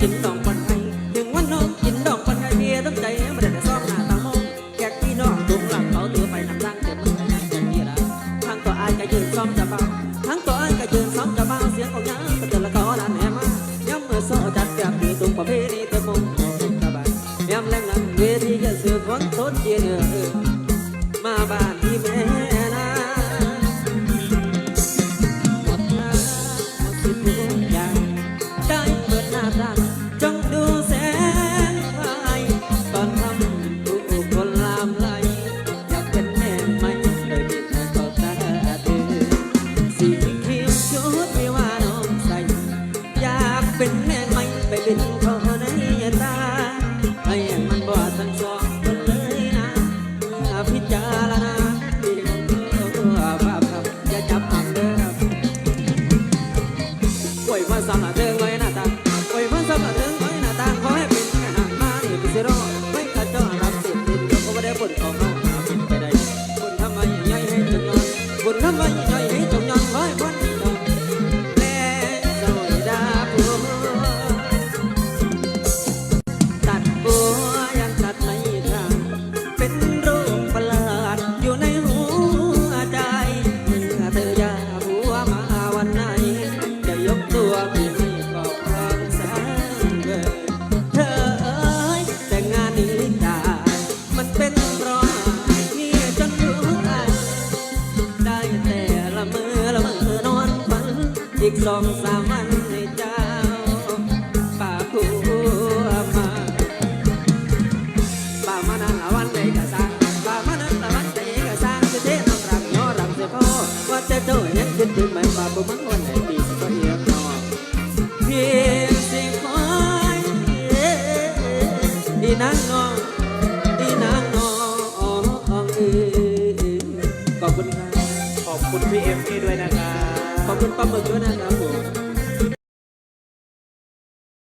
กินดองปันให้ถึงวันน้องกินดองปันให้เพียต้องใจมันได้ซ้อมหน้าตามองแกกี่น้องตรงหลังเขาตัวไปนำร่างเต็มมัอนะเต็มที่ละทั้งตัวอายก็ยืนซ้อมจะเบาทั้งตัวอายก็ยืนซ้อมจะเบาเสียงของยามเป็นแต่ละก้อนแม่มาย้ำเมื่อโซจัดแบบนี้ตรงประเพรีเต็มมงของกระบะย้ำแรงนั้นเวทีจะเสือคนทนเย็นมาบ้านที่แม่ เป็นแม่ไม่ไปเป็นขอในตาให้มันบ่ทันสองคนเลยนะพิจารณาที่มัว่าครับอย่าจับอันเด้อป่วยมาสามเดือไว้หน้าตาป่วยมาสามเดือไว้หน้าตาขอให้เป็นแม่หัมานี่เป็นเซโไม่ขัดจ้อรับติทธิ์เป็นก็ไม่ได้ผลของเราหาเป็นไปได้ผนทำไมใหญ่ให้จงยอนผลทำไมใหญ่ให้จงยอนขอให้พ้นจงแน่สวย อีกสองสามวันให้เจ้าป่าผัวมาป่ามานันละวันใดก็สร้างป่ามานันละวันใดก็สร้างสิเทน้องรักย้อรำเสียพ่อว่าแต่เจ้ายังคิดถึงไหมป่าบ่มันวันไหนปีก็เอียบนอเพียงสิคอยอีนางนองอีนางน้องเอ้ยขอบคุณครับขอบคุณพี่เอ็มมี่ด้วยนะครับ คุณปลาหมึกด้วยนะครับ